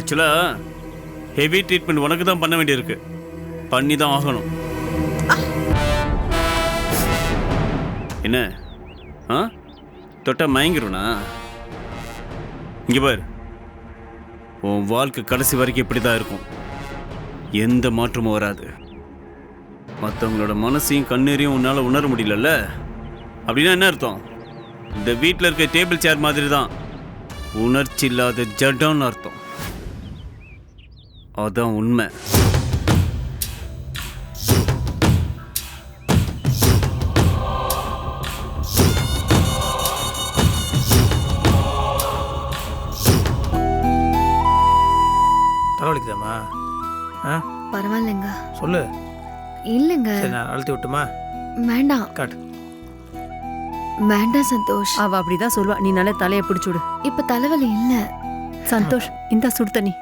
ஆக்சுவலாக heavy treatment உனக்கு தான் பண்ண வேண்டியிருக்கு. பண்ணி தான் ஆகணும். என்ன? ஆ? தொட்டா மயங்கிருண்ணா இங்கே பாரு. உன் வாழ்க்கை கடைசி வரைக்கும் இப்படி தான் இருக்கும். எந்த மாற்றமும் வராது. மற்றவங்களோட மனசையும் கண்ணீரையும் உன்னால் உணர முடியலல்ல? அப்படின்னா என்ன அர்த்தம்? இந்த வீட்டில் இருக்க டேபிள் சேர் மாதிரி தான் உணர்ச்சி இல்லாத ஜடம்னு அர்த்தம். அதான் உண்மை. தலைவலிக்குதாம்மா? ஆ? பரவாயில்லைங்க. சொல்லு. இல்லைங்க. சரி நான் அழுத்தி விட்டுமா? வேண்டாம். காட்டு. வேண்டாம் சந்தோஷ். அவ அப்படிதான் சொல்லுவா. நீ நல்லா தலையை பிடிச்சுடு இப்ப தலைவலி இல்ல. சந்தோஷ் இந்த சுடு தண்ணி.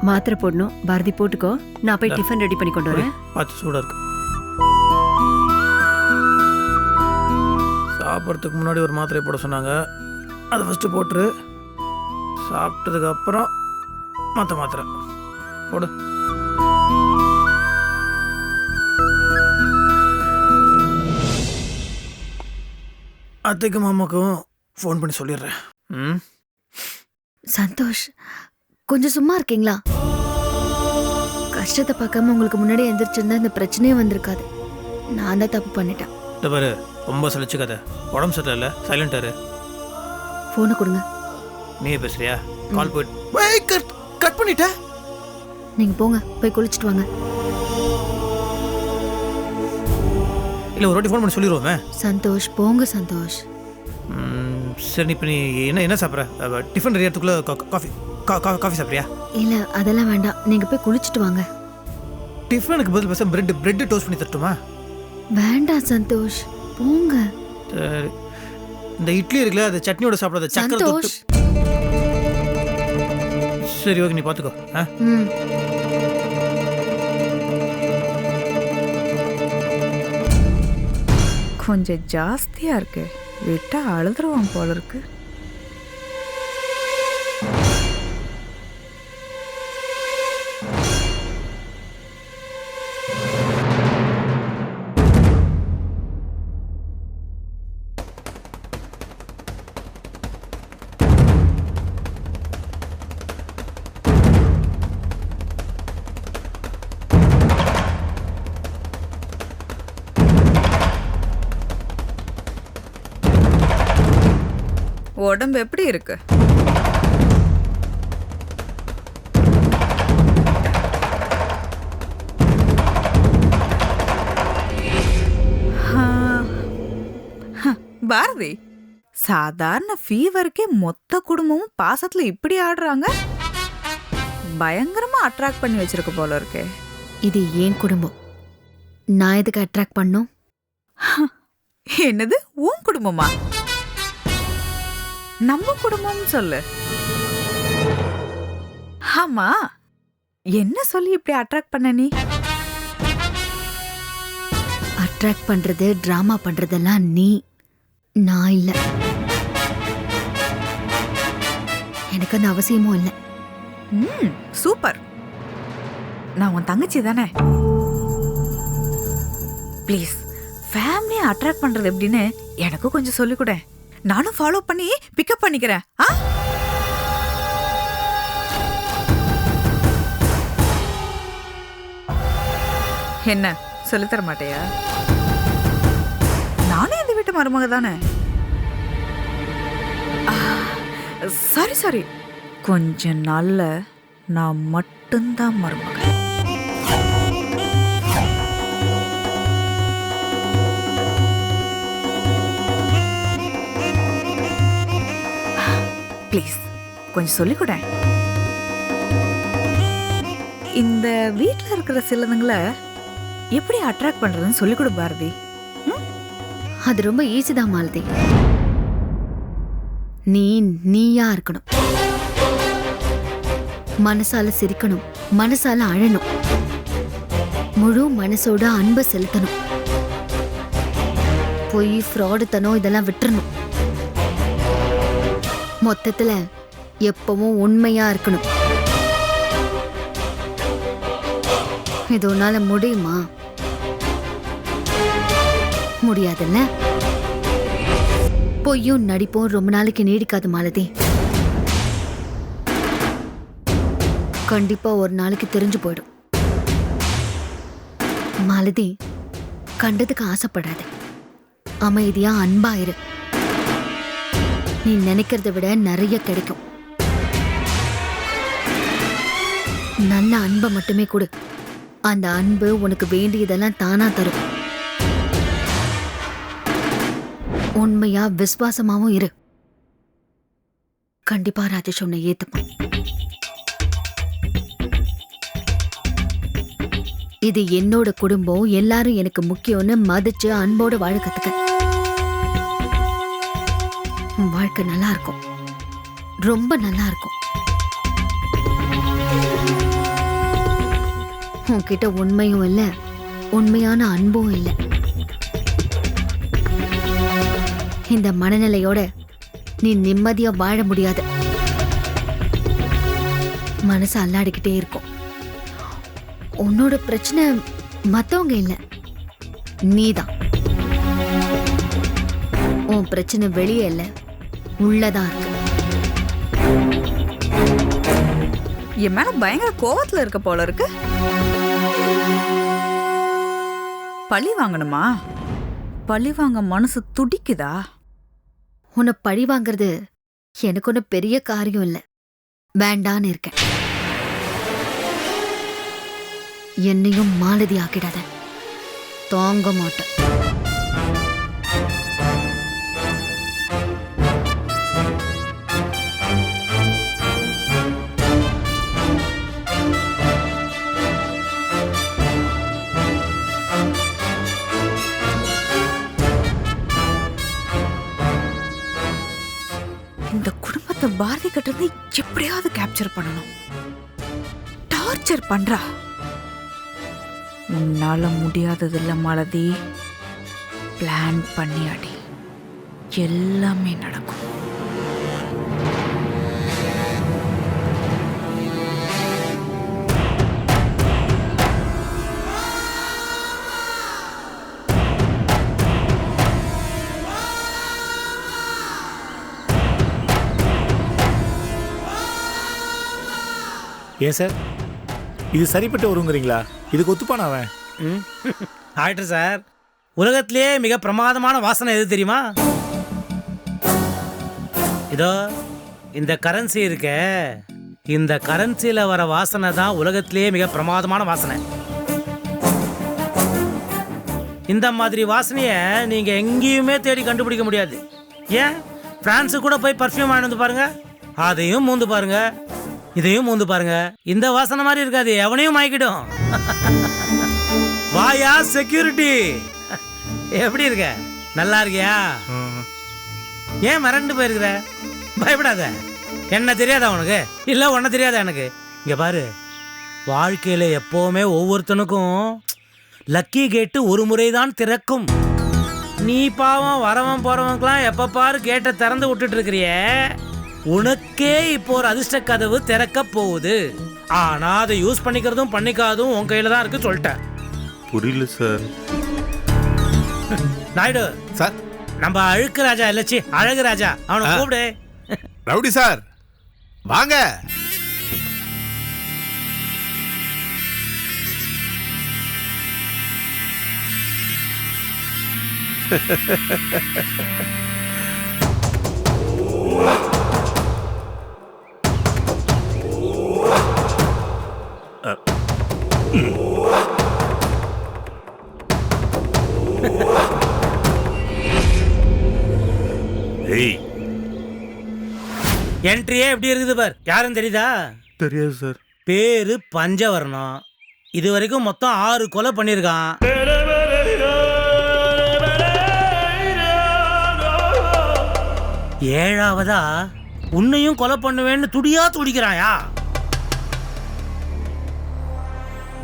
மாத்திரை போடணும். பாரதி போட்டுக்கோ. நான் போய் டிஃபன் ரெடி பண்ணி கொண்டு வரேன். பார்த்து சூடாக இருக்கு. சாப்பிட்றதுக்கு முன்னாடி ஒரு மாத்திரை போட சொன்னாங்க. அதை ஃபஸ்ட்டு போட்டுரு. சாப்பிட்டதுக்கு அப்புறம் மற்ற மாத்திரை. போடு. அத்தைக்கும் மாமாக்கும் ஃபோன் பண்ணி சொல்லிடுறேன். ம்? சந்தோஷ் கொஞ்சம் சும்மா இருக்கீங்களா? கஷ்டத்தை பார்க்காம உங்களுக்கு முன்னாடி எந்திரிச்சிருந்தா இந்த பிரச்சனையே வந்திருக்காது. நான் தான் தப்பு பண்ணிட்டேன். இந்த பாரு ரொம்ப சலிச்சுக்காத உடம்பு சரியில்லை சைலண்டாரு போனை கொடுங்க. நீயே பேசுறியா? கால் போயிட்டு கட் பண்ணிட்ட நீங்க போங்க போய் குளிச்சுட்டு வாங்க. இல்லை ஒரு வாட்டி ஃபோன் பண்ணி சொல்லிடுவோமே சந்தோஷ் போங்க சந்தோஷ். சரி இப்போ நீ என்ன என்ன சாப்பிட்ற? டிஃபன் ரெடியாகிறதுக்குள்ளே காஃபி காஃபி சாப்பிட்றியா? இல்ல அதெல்லாம் வேண்டாம். நீங்க போய் குளிச்சுட்டு வாங்க. டிஃபனுக்கு பதில் பேச பிரெட் பிரெட் டோஸ்ட் பண்ணி தரட்டுமா? வேண்டாம் சந்தோஷ். போங்க. சரி. இந்த இட்லி இருக்குல்ல அது சட்னியோட சாப்பிடாத சக்கரை தொட்டு. சந்தோஷ். சரி ஓகே நீ பார்த்துக்கோ. ஆ? ம். கொஞ்சம் ஜாஸ்தியா இருக்கு. விட்டா அழுதுருவான் போல இருக்கு. உடம்பு எப்படி இருக்கு? பாரதி சாதாரண ஃபீவருக்கே மொத்த குடும்பமும் பாசத்துல இப்படி ஆடுறாங்க? பயங்கரமா அட்ராக்ட் பண்ணி வச்சிருக்க போல இருக்கே. இது ஏன் குடும்பம்? நான் எதுக்கு அட்ராக்ட் பண்ணும்? என்னது? உன் குடும்பமா? நம்ம குடும்பம்னு சொல்லு. ஆமா என்ன சொல்லி இப்படி அட்ராக்ட் பண்ண நீ? அட்ராக்ட் பண்றது டிராமா பண்றதெல்லாம் நீ நான் இல்ல. எனக்கு அந்த அவசியமும் இல்லை. ம் சூப்பர் நான் உன் தங்கச்சி தானே? ப்ளீஸ் ஃபேமிலியை அட்ராக்ட் பண்றது எப்படின்னு எனக்கும் கொஞ்சம் சொல்லிக் கொடு. நானும் ஃபாலோ பண்ணி பிக்கப் பண்ணிக்கிறேன். ஆ? என்ன சொல்லித்தர மாட்டேயா? நானும் இந்த வீட்டு மருமக தானே? சாரி சாரி கொஞ்ச நாள்ல நான் மட்டும்தான் மருமக ப்ளீஸ் கொஞ்சம் சொல்லிக் கொடு இந்த வீட்டில் இருக்கிற சிலதுங்களை எப்படி அட்ராக்ட் பண்றதுன்னு சொல்லிக் கொடு பாரதி அது ரொம்ப ஈஸி தான் மாலதி. நீ நீயா இருக்கணும். மனசால சிரிக்கணும் மனசால அழணும். முழு மனசோட அன்பை செலுத்தணும். பொய் ஃப்ராடுத்தனம் இதெல்லாம் விட்டுறணும். மொத்தத்துல எப்பவும் உண்மையா இருக்கணும். இது உன்னால முடியுமா? முடியாதுல்ல? பொய்யும் நடிப்பும் ரொம்ப நாளைக்கு நீடிக்காது மாலதி. கண்டிப்பா ஒரு நாளைக்கு தெரிஞ்சு போயிடும். மாலதி கண்டதுக்கு ஆசைப்படாது. அமைதியா அன்பாயிரு. நீ நினைக்கிறத விட நிறைய கிடைக்கும். நல்ல அன்பை மட்டுமே கொடு. அந்த அன்பு உனக்கு வேண்டியதெல்லாம் தானா தரும். உண்மையா விசுவாசமாவும் இரு. கண்டிப்பா ராஜேஷ் உன்னை ஏத்துப்பான். இது என்னோட குடும்பம் எல்லாரும் எனக்கு முக்கியம்னு மதிச்சு அன்போட வாழ கத்துக்க. உன் நல்லா இருக்கும் ரொம்ப நல்லா இருக்கும் உன்கிட்ட உண்மையும் இல்ல உண்மையான அன்பும் இல்ல. இந்த மனநிலையோட நீ நிம்மதியா வாழ முடியாது. மனசு அல்லாடிக்கிட்டே இருக்கும். உன்னோட பிரச்சனை மத்தவங்க இல்ல நீதான். உன் பிரச்சனை வெளியே இல்ல. உள்ளதான் இருக்கு. என் மேல பயங்கர கோவத்துல இருக்க போல இருக்கு. பழி வாங்கணுமா? பழி வாங்க மனசு துடிக்குதா? உன்னை பழி வாங்குறது எனக்கு ஒன்றும் பெரிய காரியம் இல்லை. வேண்டான்னு இருக்கேன். என்னையும் மாலதி ஆக்கிடாத. தாங்க மாட்டேன். குடும்பத்தை பாரதி கிட்ட இருந்து எப்படியாவது கேப்சர் பண்ணணும். டார்ச்சர் பண்றா. உன்னால முடியாதது இல்லை மாலதி. பிளான் பண்ணி அடி எல்லாமே நடக்கும். ஏன் சார்? இது சரிப்பட்டு வருங்கிறீங்களா இதுக்கு ஒத்துப்பான அவன்? ம். ஆக்டர் சார் உலகத்திலேயே மிக பிரமாதமான வாசனை எது தெரியுமா? இதோ இந்த கரன்சி இருக்க. இந்த கரன்சியில் வர வாசனை தான் உலகத்திலேயே மிக பிரமாதமான வாசனை. இந்த மாதிரி வாசனையை நீங்கள் எங்கேயுமே தேடி கண்டுபிடிக்க முடியாது. ஏன்? பிரான்ஸு கூட போய் பர்ஃப்யூம் வாங்கிட்டு வந்து பாருங்கள் அதையும் மூந்து பாருங்கள் இதையும் மூந்து பாருங்க. இந்த வாசனை மாதிரி இருக்காது எவனையும் மயக்கிடும். வாயா செக்யூரிட்டி எப்படி இருக்க? நல்லா இருக்கியா? ஏன் மறண்டு போயிருக்கிற? பயப்படாத. என்ன தெரியாதா உனக்கு? இல்ல உன்ன தெரியாதா எனக்கு? இங்க பாரு. வாழ்க்கையில எப்பவுமே ஒவ்வொருத்தனுக்கும் லக்கி கேட்டு ஒரு முறைதான் திறக்கும். நீ பாவம் வரவன் போறவனுக்குலாம் எப்ப பாரு கேட்டை திறந்து விட்டுட்டு இருக்கிறியே. உனக்கே இப்போ ஒரு அதிர்ஷ்ட கதவு திறக்க போகுது. ஆனா அதை யூஸ் பண்ணிக்கிறதும் பண்ணிக்காதும் உன் கையில தான் இருக்கு சொல்லிட்டேன். புரியல சார். நாயுடு சார். நம்ம அழுக்கு ராஜா இல்லச்சி அழகு ராஜா. அவனை. கூப்பிடு. ரவுடி சார் வாங்க. ஏய். என்ட்ரியே எப்படி இருக்குது பார்? யாரும் தெரியுதா? தெரியாது சார் பேரு பஞ்சவர்ணம். இது வரைக்கும் மொத்தம் ஆறு கொலை பண்ணியிருக்கான் ஏழாவதா? உன்னையும் கொலை பண்ணுவேன்னு துடியா துடிக்கிறாயா?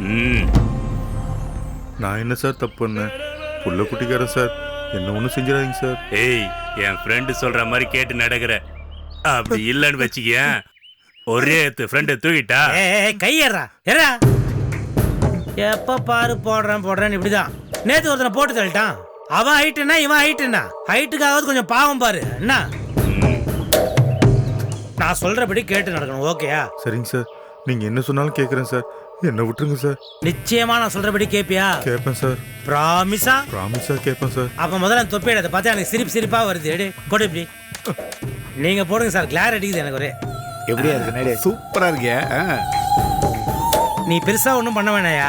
ம் நான் என்ன சார் தப்பு பண்ணேன்? புள்ள குட்டிக்காரன் சார். என்ன ஒன்றும் செஞ்சிடாதீங்க சார். ஏய் என் ஃப்ரெண்டு சொல்ற மாதிரி கேட்டு நடக்கிற. அப்படி இல்லைன்னு வச்சுக்கேன் ஒரே ஃப்ரெண்டை தூக்கிட்டா? ஏ கையறா ஏறா எப்ப பாரு போடுறேன் போடுறேன்னு இப்படிதான். நேத்து ஒருத்தனை போட்டு தள்ளிட்டான். அவன் ஹைட்டுனா இவன் ஹைட்டுனா ஹைட்டுக்காவது கொஞ்சம் பாவம் பாரு. என்ன? நான் சொல்றபடி கேட்டு நடக்கணும் ஓகேயா சரிங்க சார். நீங்கள் என்ன சொன்னாலும் கேட்குறேன் சார். என்னை விட்டுருங்க சார்? நிச்சயமா நான் சொல்றபடி கேப்பியா? கேட்பேன் சார். ப்ராமிஸா ப்ராமிஸாக கேட்பேன் சார். அப்ப முதல்ல அந்த தொப்பி எடுத்து பார்த்தா எனக்கு சிரிப்பு சிரிப்பா வருது. எடு போடு இப்படி. நீங்க போடுங்க சார் கிளார் அடிக்குது எனக்கு ஒரே. எப்படியா இருக்கு நேடு சூப்பரா இருக்கிய நீ பெருசா ஒன்றும் பண்ண வேணாயா?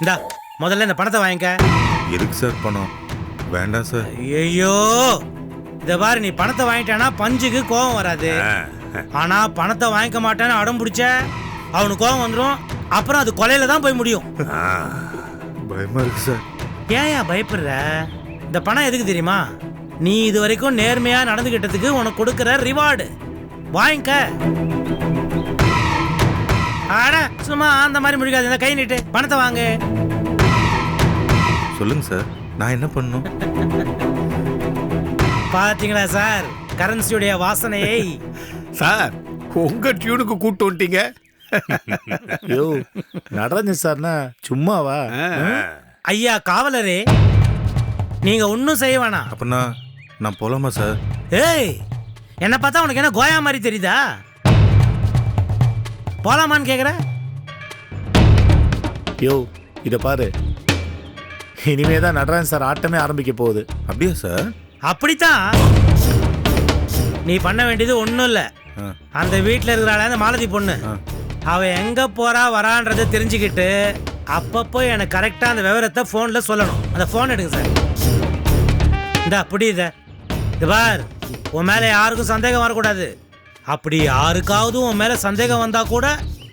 இந்தா முதல்ல இந்த பணத்தை வாங்கிக்க. எதுக்கு சார் பணம்? வேண்டாம் சார். ஐயோ இத பாரு நீ பணத்தை வாங்கிட்டானா பஞ்சுக்கு கோவம் வராது. ஆனா பணத்தை வாங்கிக்க மாட்டேன்னு அடம் பிடிச்ச அவனுக்கு கோவம் வந்துடும் அப்புறம் அது கொலையில தான் போய் முடியும். பயமாக இருக்கு சார். ஏன் பயப்படுற? இந்த பணம் எதுக்கு தெரியுமா? நீ இது வரைக்கும் நேர்மையா நடந்துகிட்டதுக்கு உனக்கு கொடுக்குற ரிவார்டு வாங்கிக்க. அட சும்மா அந்த மாதிரி முடிக்காது இந்த கை நீட்டு. பணத்தை வாங்கு. சொல்லுங்க சார் நான் என்ன பண்ணணும்? பாத்தீங்களா சார்? கரன்சியுடைய வாசனையை. சார் உங்க டியூனுக்கு கூட்டு வந்துட்டீங்க. யோ நடராஜன் சார்னா சும்மாவா? ஐயா காவலரே. நீங்க ஒன்றும் செய்ய வேணாம். அப்பனா நான் போகலாமா சார்? ஏய் என்ன பார்த்தா உனக்கு என்ன கோயா மாதிரி தெரியுதா? போலாமான்னு கேக்குற? யோ இத பாரு. இனிமே தான் நடராஜன் சார் ஆட்டமே ஆரம்பிக்க போகுது. அப்படியா சார்? அப்படித்தான். நீ பண்ண வேண்டியது ஒன்றும் இல்லை. அந்த வீட்டில் இருக்கிறாள் அந்த மாலதி பொண்ணு. ஆ. அவ எங்க போறா வரான்றதை தெரிஞ்சுக்கிட்டு அப்பப்போ எனக்கு கரெக்டாக அந்த விவரத்தை ஃபோனில் சொல்லணும். அந்த ஃபோன் எடுங்க சார் இந்தா புரியுத? பார். உன் மேலே யாருக்கும் சந்தேகம் வரக்கூடாது. அப்படி யாருக்காவது உன் மேலே சந்தேகம் வந்தா கூட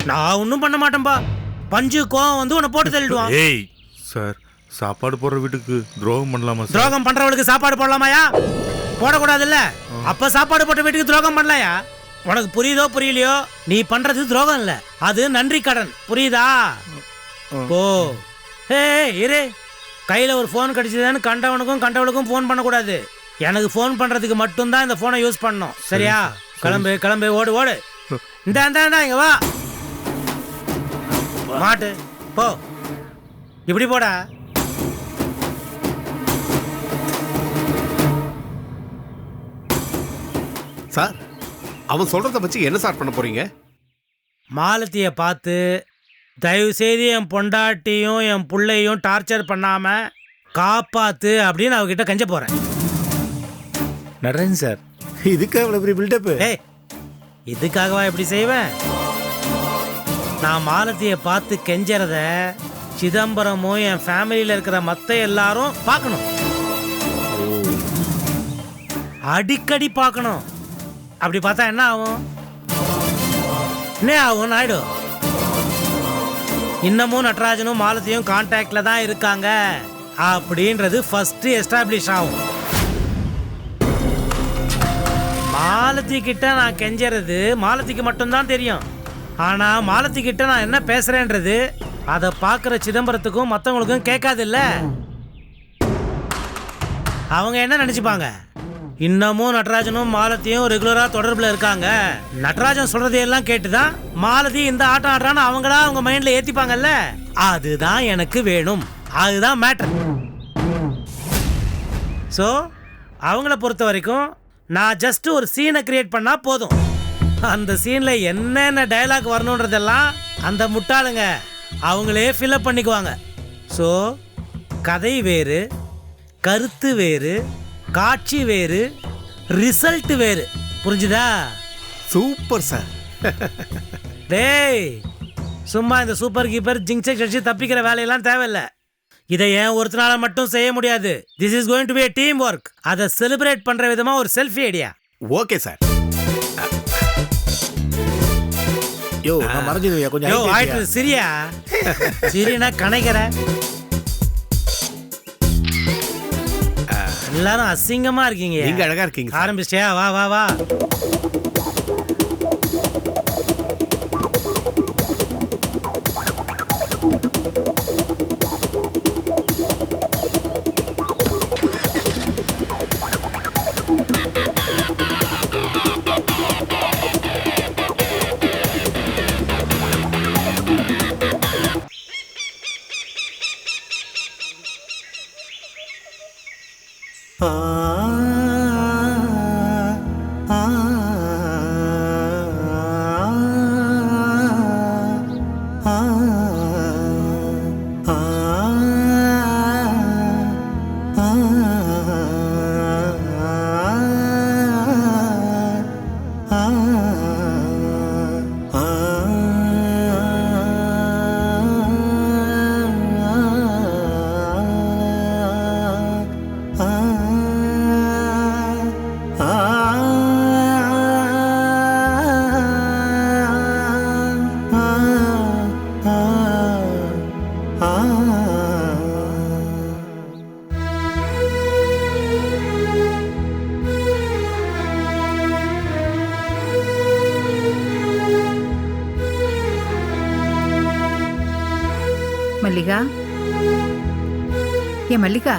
நான் ஒன்றும் பண்ண மாட்டேன்பா. பஞ்சு கோவம் வந்து உன்னை போட்டு தள்ளிடுவான். ஏய் சார் சாப்பாடு போடுற வீட்டுக்கு துரோகம் பண்ணலாமா துரோகம் பண்றவளுக்கு சாப்பாடு போடலாமாயா? போடக்கூடாதுல்ல. அப்ப சாப்பாடு போட்ட வீட்டுக்கு துரோகம் பண்ணலையா? உனக்கு புரியுதோ புரியலையோ? நீ பண்றது துரோகம் இல்ல. அது நன்றி கடன். புரியுதா? போ. ஹே இரு. கையில ஒரு ஃபோன் கிடைச்சதுன்னு கண்டவனுக்கும் கண்டவளுக்கும் ஃபோன் பண்ணக்கூடாது. எனக்கு ஃபோன் பண்றதுக்கு மட்டும்தான் இந்த ஃபோனை யூஸ் பண்ணணும் சரியா? கிளம்பு கிளம்பு ஓடு ஓடு. இந்த இந்த இந்த இங்க வா. மாட்டு. போ. இப்படி போடா. சார் அவன் சொல்றத வச்சு என்ன சார் பண்ண போறீங்க? மாலத்தியை பார்த்து தயவு செய்து என் பொண்டாட்டியும் என் புள்ளையும் டார்ச்சர் பண்ணாம காப்பாத்து அப்படின்னு அவகிட்ட கெஞ்ச போறேன். நடராஜன் சார் இதுக்கு அவ்வளோ பெரிய பில்டப்பு ஏய் இதுக்காகவா இப்படி செய்வேன்? நான் மாலத்தியை பார்த்து கெஞ்சறத சிதம்பரமும் என் ஃபேமிலியில் இருக்கிற மற்ற எல்லாரும் பார்க்கணும். அடிக்கடி பார்க்கணும். அப்படி பார்த்தா என்ன ஆகும்? என்ன ஆகும் ஆயிடும் இன்னமும் நட்ராஜனும் மாலத்தியும் கான்டாக்டில் தான் இருக்காங்க. அப்படின்றது ஃபஸ்ட்டு எஸ்டாப்ளிஷ் ஆகும். மாலத்தி கிட்ட நான் கெஞ்சறது மாலத்திக்கு மட்டும்தான் தெரியும். ஆனால் மாலத்தி கிட்ட நான் என்ன பேசுகிறேன்றது அதை பார்க்குற சிதம்பரத்துக்கும் மற்றவங்களுக்கும் கேட்காதில்ல அவங்க என்ன நினச்சிப்பாங்க? இன்னமும் நடராஜனும் மாலத்தியும் ரெகுலரா தொடர்புல இருக்காங்க. நடராஜன் சொல்றதையெல்லாம் கேட்டுதான் மாலதி இந்த ஆட்டம் ஆடுறான்னு அவங்களா அவங்க மைண்ட்ல ஏத்திப்பாங்கல்ல? அதுதான் எனக்கு வேணும். அதுதான் மேட்டர் ஸோ அவங்கள பொறுத்த வரைக்கும் நான் ஜஸ்ட் ஒரு சீனை கிரியேட் பண்ணா போதும். அந்த சீன்ல என்னென்ன டயலாக் வரணுன்றதெல்லாம் அந்த முட்டாளுங்க அவங்களே ஃபில்அப் பண்ணிக்குவாங்க. ஸோ கதை வேறு கருத்து வேறு காட்சி வேறு ரிசல்ட் வேறு. புரிஞ்சுதா? Super sir. டேய் சும்மா இந்த சூப்பர் கீப்பர் ஜிங்செக் அடிச்சு தப்பிக்கிற வேலையெல்லாம் தேவையில்ல. இதை ஏன் ஒருத்தனால மட்டும் செய்ய முடியாது? This is going to be team work அதை செலிப்ரேட் பண்ற விதமா ஒரு செல்ஃபி ஐடியா ஓகே சார். யோ நான் மறைஞ்சிருவியா கொஞ்சம் யோ ஆயிட்டு? சிரியா? சிரினா கணைக்கிற எல்லாரும் அசிங்கமா இருக்கீங்க. நீங்க அழகா இருக்கீங்க. ஆரம்பிச்சிட்டியா? வா வா வா. மல்லிகா ஏ மல்லிகா.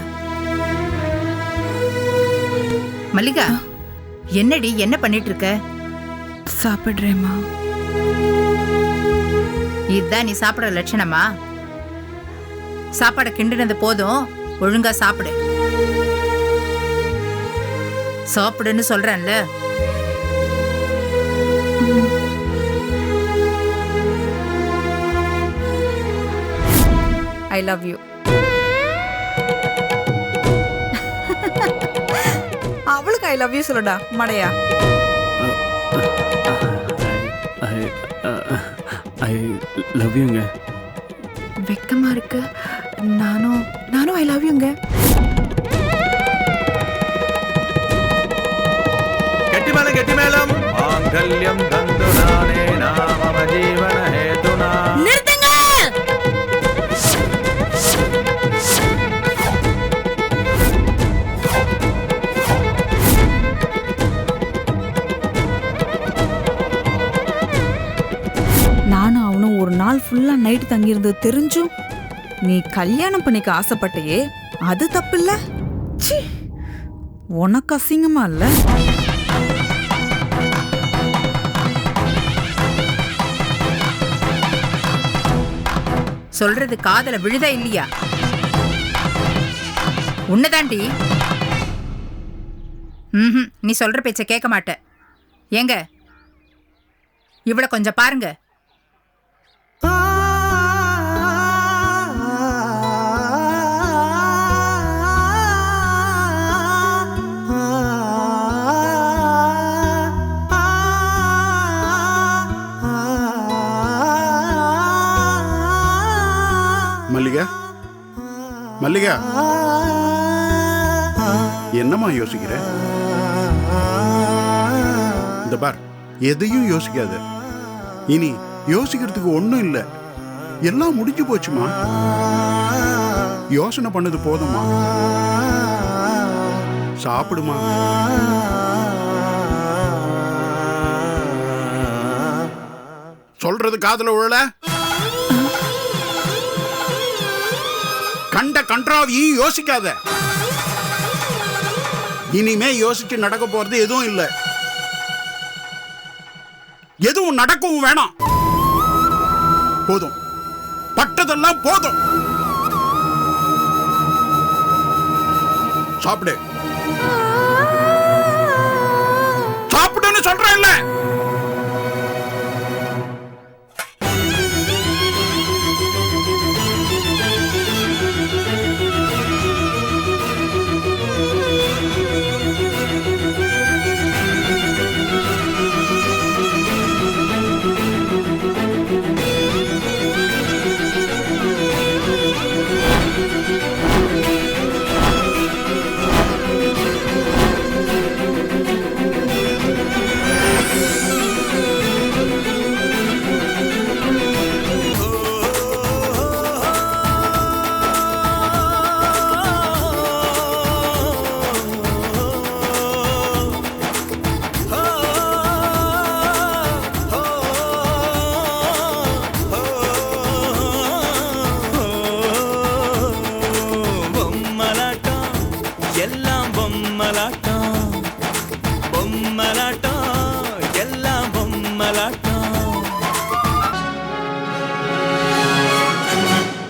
மல்லிகா என்னடி என்ன பண்ணிட்டு இருக்க சாப்பிடுறேம்மா. இதுதான் நீ சாப்பிடுற லட்சணமா? சாப்பாடை கிண்டுனது போதும் ஒழுங்கா சாப்பிடு. சாப்பிடுன்னு சொல்றேன்ல. I love you. அவளுக்கு ஐ லவ் யூ சொல்லடா மடையா. ஐ லவ் யூங்க வெக்கமா இருக்கு. நானும் நானும் ஐ லவ் யூங்க கெட்டி மேளம் கெட்டி மேளம் மாங்கல்யம் தந்து நானே நாம ஜீவன ஹேதுனா ஃபுல்லாக நைட்டு ஃபுல்லா நைட் தங்கியிருந்தது தெரிஞ்சும் நீ கல்யாணம் பண்ணிக்க ஆசைப்பட்டையே அது தப்பில்ல? சி உனக்கு அசிங்கமா இல்ல? சொல்றது காதல விழுதா இல்லையா? உன்னதாண்டி. ம் நீ சொல்ற பேச்ச கேட்க மாட்ட ஏங்க? இவள கொஞ்சம் பாருங்க. மல்லிகா என்னம்மா யோசிக்கிற? இந்த பார் எதையும் யோசிக்காத. இனி யோசிக்கிறதுக்கு ஒன்றும் இல்லை. எல்லாம் முடிஞ்சு போச்சுமா? யோசனை பண்ணது போதுமா சாப்பிடுமா? சொல்றது காதல உழல? கண்ட கன்றாவையும் யோசிக்காத. இனிமே யோசிச்சு நடக்க போறது எதுவும் இல்லை. எதுவும் நடக்கவும் வேணாம். போதும். பட்டதெல்லாம் போதும். சாப்பிடு.